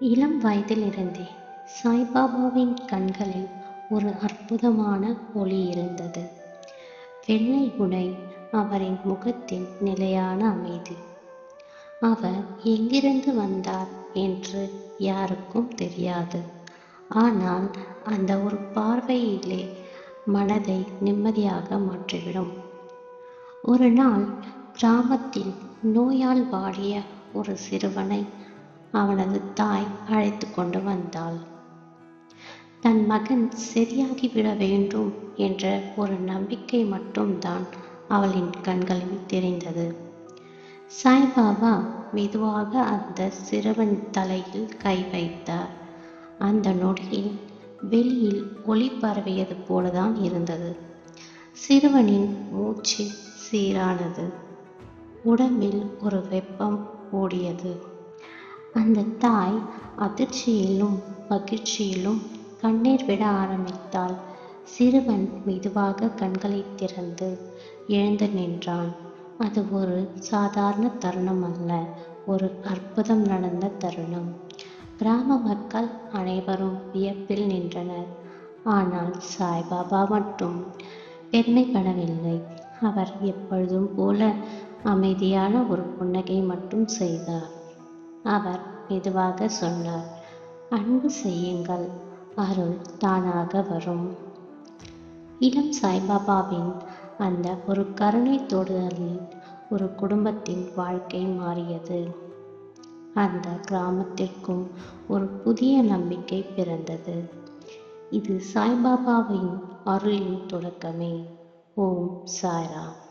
இளம் வயதிலிருந்தே சாய்பாபாவின் கண்களில் ஒரு அற்புதமான ஒளி இருந்தது. வெள்ளை உடை அவரின் முகத்தின் நிலையான அமைதி. அவர் எங்கிருந்து வந்தார்? என்று யாருக்கும் தெரியாது. ஆனால் அந்த ஒரு பார்வையிலே மனதை நிம்மதியாக மாற்றிவிடும். ஒரு நாள் கிராமத்தில் நோயால் வாடிய ஒரு சிறுவனை அவனது தாய் அழைத்து கொண்டு வந்தாள். தன் மகன் சரியாகிவிட வேண்டும் என்ற ஒரு நம்பிக்கை மட்டும்தான் அவளின் கண்களில் தெரிந்தது. சாய்பாபா மெதுவாக அந்த சிறுவன் தலையில் கை வைத்தார். அந்த நொடியில் வெளியில் ஒளி பரவியது போலதான் இருந்தது. சிறுவனின் மூச்சு சீரானது. உடம்பில் ஒரு வெப்பம் ஓடியது. அந்த தாய் அதிர்ச்சியிலும் மகிழ்ச்சியிலும் கண்ணீர் விட ஆரம்பித்தாள். சிறுவன் மெதுவாக கண்களை திறந்து எழுந்து நின்றான். அது ஒரு சாதாரண தருணம் அல்ல ஒரு அற்புதம் நடந்த தருணம். கிராம மக்கள் அனைவரும் வியப்பில் நின்றனர். ஆனால் சாய்பாபா மட்டும் பெருமைப்படவில்லை. அவர் எப்பொழுதும் போல அமைதியான ஒரு புன்னகை மட்டும் செய்தார். அவர் மெதுவாக சொன்னார் அன்பு செய்யுங்கள் அருள் தானாக வரும். இளம் சாய்பாபாவின் அந்த ஒரு கருணை தொடுதலில் ஒரு குடும்பத்தின் வாழ்க்கை மாறியது. அந்த கிராமத்திற்கும் ஒரு புதிய நம்பிக்கை பிறந்தது. இது சாய்பாபாவின் அருளின் தொடக்கமே. ஓம் சாய்ராம்.